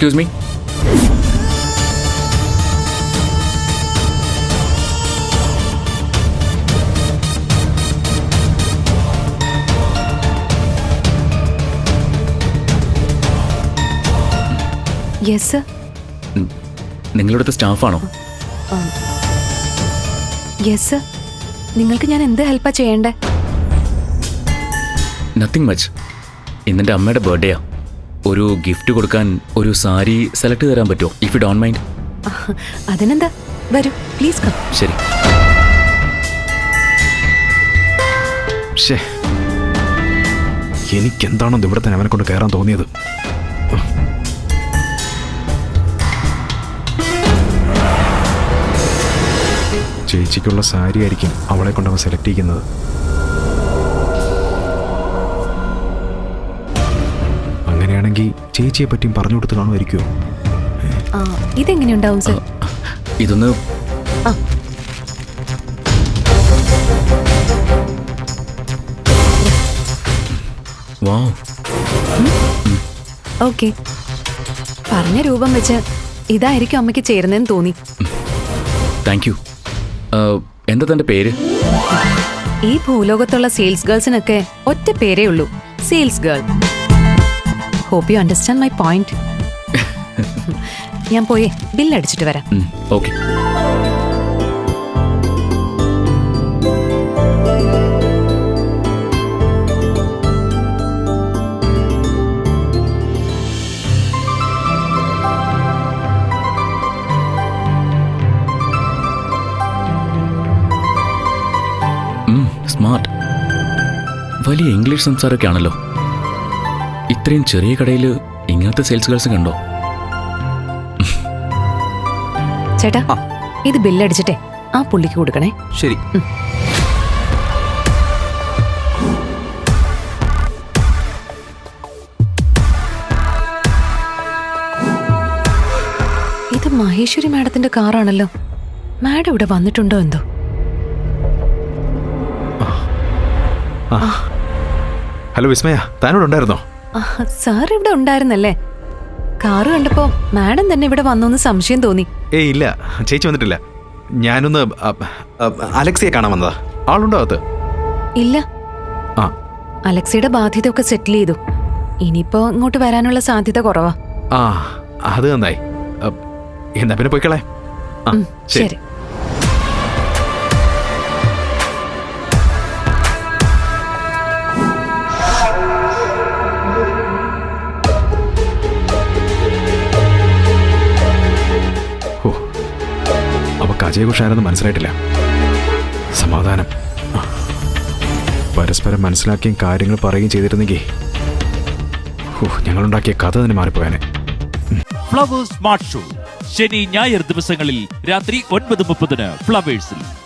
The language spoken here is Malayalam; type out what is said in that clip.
എക്സ്ക്യൂസ് മീ യെസ് നിങ്ങളുടെ സ്റ്റാഫാണോ? യെസ് നിങ്ങൾക്ക് ഞാൻ എന്ത് ഹെൽപ്പാ ചെയ്യണ്ടേ? നത്തിങ് മച്ച് ഇന്നെന്റെ അമ്മയുടെ ബർത്ത്ഡേയാ ഒരു ഗിഫ്റ്റ് കൊടുക്കാൻ ഒരു സാരി സെലക്ട് തരാൻ പറ്റുമോ? ഇഫ് യു ഡോൺ മൈൻഡ് അതിനെന്താ? വരൂ പ്ലീസ് കം ശരി. എനിക്കെന്താണെന്ന് എനിക്കെന്താണോ ഇവിടെ തന്നെ അവനെ കൊണ്ട് കയറാൻ തോന്നിയത്? ചേച്ചിക്കുള്ള സാരി ആയിരിക്കും അവളെ കൊണ്ട് അവൻ സെലക്ട് ചെയ്യുന്നത്. അങ്ങനെയാണെങ്കിൽ ചേച്ചിയെ പറ്റിയും പറഞ്ഞു കൊടുത്ത് കാണുമായിരിക്കുമോ ആ, ഇതെങ്ങനെയുണ്ടാവും സർ? ഇതൊന്ന് വാ ഓക്കെ. പറഞ്ഞ രൂപം വെച്ച് ഇതായിരിക്കും അമ്മയ്ക്ക് ചേരുന്നതെന്ന് തോന്നി. താങ്ക് യു എന്താ തന്റെ പേര്? ഈ ഭൂലോകത്തുള്ള സെയിൽസ് ഗേൾസിനൊക്കെ ഒറ്റ പേരേ ഉള്ളൂ. Sales girl hope you understand my point ഞാൻ പോയേ ബില്ലടിച്ചിട്ട് വരാം. ഓക്കെ സ്മാർട്ട് വലിയ ഇംഗ്ലീഷ് സംസാരമൊക്കെ ആണല്ലോ ഇത്രയും ചെറിയ കടയിൽ ഇങ്ങനത്തെ സെയിൽസ് ഗേൾസ് കണ്ടോ? ചേട്ടാ ഇത് ബില്ലടിച്ചിട്ടേ ആ പുള്ളിക്ക് കൊടുക്കണേ. ശരി. ഇത് മഹേശ്വരി മാഡത്തിന്റെ കാറാണല്ലോ. മാഡം ഇവിടെ വന്നിട്ടുണ്ടോ എന്തോ? ഹലോ വിസ്മയ താനോട് ഉണ്ടായിരുന്നോ? ആ, സാർ ഇവിടെ ഉണ്ടായിരുന്നല്ലേ? കാറ് കണ്ടപ്പോ മാഡം തന്നെ ഇവിടെ വന്നോന്ന് സംശയം തോന്നി. ഏയ് ഇല്ല. ചേച്ചി വന്നിട്ടില്ല. ഞാനൊന്ന് അ, അ, അലക്സിയെ കാണാൻ വന്നതാ. ആളുണ്ടോ അത് ഇല്ല. ആ. അലക്സിയുടെ ബാധ്യതയൊക്കെ സെറ്റിൽ ചെയ്തു. ഇനിയിപ്പോ ഇങ്ങോട്ട് വരാനുള്ള സാധ്യത കുറവാ. ആ അത് നന്നായി. അ, എന്നാ പിന്നെ പോയിക്കളെ. ആ ഉം, ശരി. അജയഘോഷ് മനസ്സിലായിട്ടില്ല. സമാധാനം. പരസ്പരം മനസ്സിലാക്കിയും കാര്യങ്ങൾ പറയുകയും ചെയ്തിരുന്നെങ്കിൽ ഞങ്ങളുണ്ടാക്കിയ കഥ തന്നെ മാറിപ്പോയാനെ ഫ്ലവേഴ്സ് സ്മാർട്ട് ഷോ. ശനി ഞായർ ദിവസങ്ങളിൽ രാത്രി ഒൻപത് മുപ്പതിന് ഫ്ലവേഴ്സിൽ.